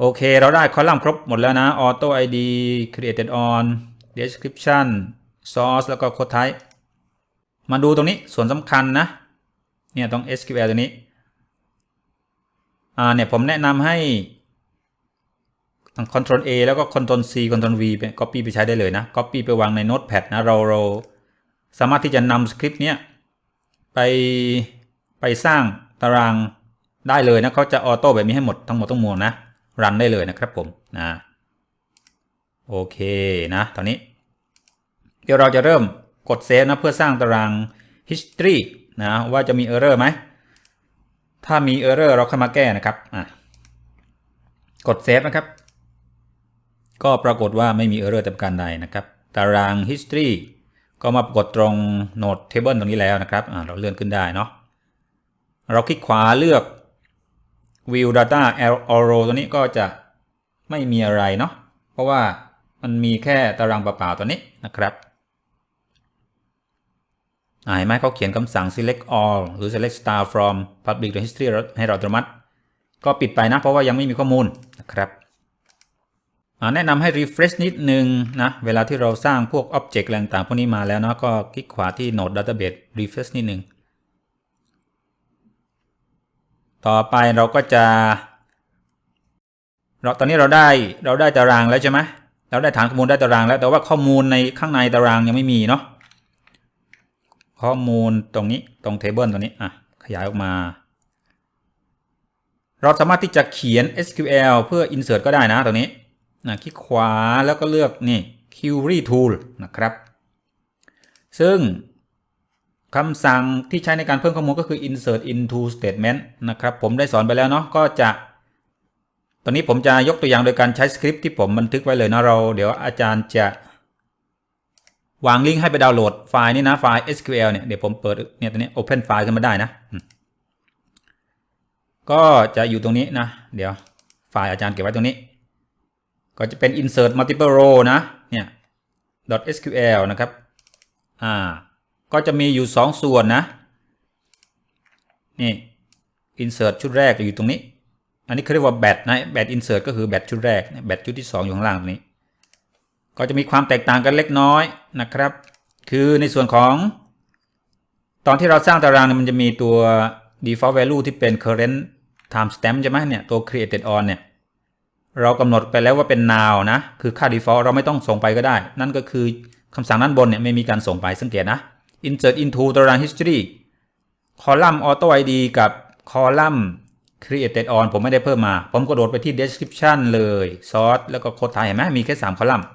โอเค เราได้คอลัมน์ครบหมดแล้วนะ auto id created on description source แล้วก็ code type มาดูตรงนี้ส่วนสำคัญนะ เนี่ยตรง SQL ตัวนี้ อ่า เนี่ยผมแนะนำให้ Ctrl A แล้วก็ Ctrl C Ctrl V ไป copy ไปใช้ได้เลยนะ copy ไปวางใน Notepad นะ เราเราสามารถที่จะนำสคริปต์เนี้ยไปไปสร้างตารางได้เลยนะเขาจะออโต้แบบนี้ให้หมดทั้งหมดทั้งมวลนะ รันได้เลยนะครับผมนะโอเคนะตอนนี้ เดี๋ยวเราจะเริ่มกดเซฟนะเพื่อสร้างตาราง history นะว่าจะมี error ไหม ถ้ามี error เราเข้ามาแก้นะครับอะกดเซฟนะครับ ก็ปรากฏว่าไม่มี error แต่ประการใดนะครับ ตาราง history ก็มาปรากฏตรง node table ตรงนี้แล้วนะครับอะเราเลื่อนขึ้นได้เนาะเราคลิกขวาเลือก view data arrow ตัวนี้ก็จะไม่มีอะไรเนาะเพราะว่ามันมีแค่ตารางเปล่าๆตัวนี้นะครับเห็นไหมเขาเขียนคำสั่ง select all หรือ select star from public history ให้เราอัตโนมัติ ก็ปิดไปนะ เพราะว่ายังไม่มีข้อมูลนะครับแนะนำให้ refresh นิดนึงนะ เวลาที่เราสร้างพวก object อะไรต่างๆพวกนี้มาแล้วเนาะก็คลิกขวาที่ node database refresh นิดนึง ต่อไปเราก็จะ เราตอนนี้เราได้เราได้ตารางแล้วใช่ไหมเราได้ฐานข้อมูลได้ตารางแล้ว แต่ว่าข้อมูลในข้างในตารางยังไม่มีเนาะข้อมูลตรงนี้ตรงเทเบิลตรงนี้อะขยายออกมา เราสามารถที่จะเขียน SQL เพื่อ insert ก็ได้นะตรงนี้นะคลิกขวาแล้วก็เลือกนี่ query tool นะครับ ซึ่ง คำสั่งที่ใช้ในการเพิ่มข้อมูลก็คือ insert into statement นะครับ ผมได้สอนไปแล้วเนาะก็จะ ตอนนี้ผมจะยกตัวอย่างโดยการใช้สคริปต์ที่ผมบันทึกไว้เลยนะเรา เดี๋ยวอาจารย์จะ วางลิงก์ให้ไปดาวน์โหลดไฟล์นี้นะไฟล์ SQL เนี่ยเดี๋ยวผมเปิดเนี่ยตัวนี้ Open ไฟล์ขึ้นมาได้นะ ก็จะอยู่ตรงนี้นะ เดี๋ยวไฟล์อาจารย์เก็บไว้ตรงนี้ ก็จะเป็น insert multiple row นะเนี่ย .sql นะครับอ่า ก็จะมีอยู่ 2 ส่วนนะ นี่ insert ชุดแรกอยู่ตรงนี้ อันนี้เขาเรียกว่า batch นะ batch insert ก็คือ batch ชุดแรก batch ชุดที่ 2 อยู่ข้างล่างตรงนี้ ก็จะมีความแตกต่างกันเล็กน้อยนะครับ คือในส่วนของ ตอนที่เราสร้างตารางเนี่ยมันจะมีตัว default value ที่เป็น current time stamp ใช่ไหมเนี่ยตัว created on เนี่ยเรากำหนดไปแล้วว่าเป็น now นะ คือค่า default เราไม่ต้องส่งไปก็ได้ นั่นก็คือคำสั่งด้านบนเนี่ยไม่มีการส่งไปสังเกตนะ insert into ตาราง history คอลัมน์ auto id กับคอลัมน์ created on ผมไม่ได้เพิ่มมา ผมกระโดดไปที่ description เลย source แล้วก็โค้ดไทยเห็นไหมมีแค่ 3 คอลัมน์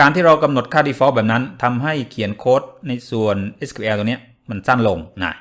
การที่เรากำหนดค่า default แบบนั้นทำให้เขียนโค้ดในส่วน SQL ตัวนี้มันสั้นลงนะ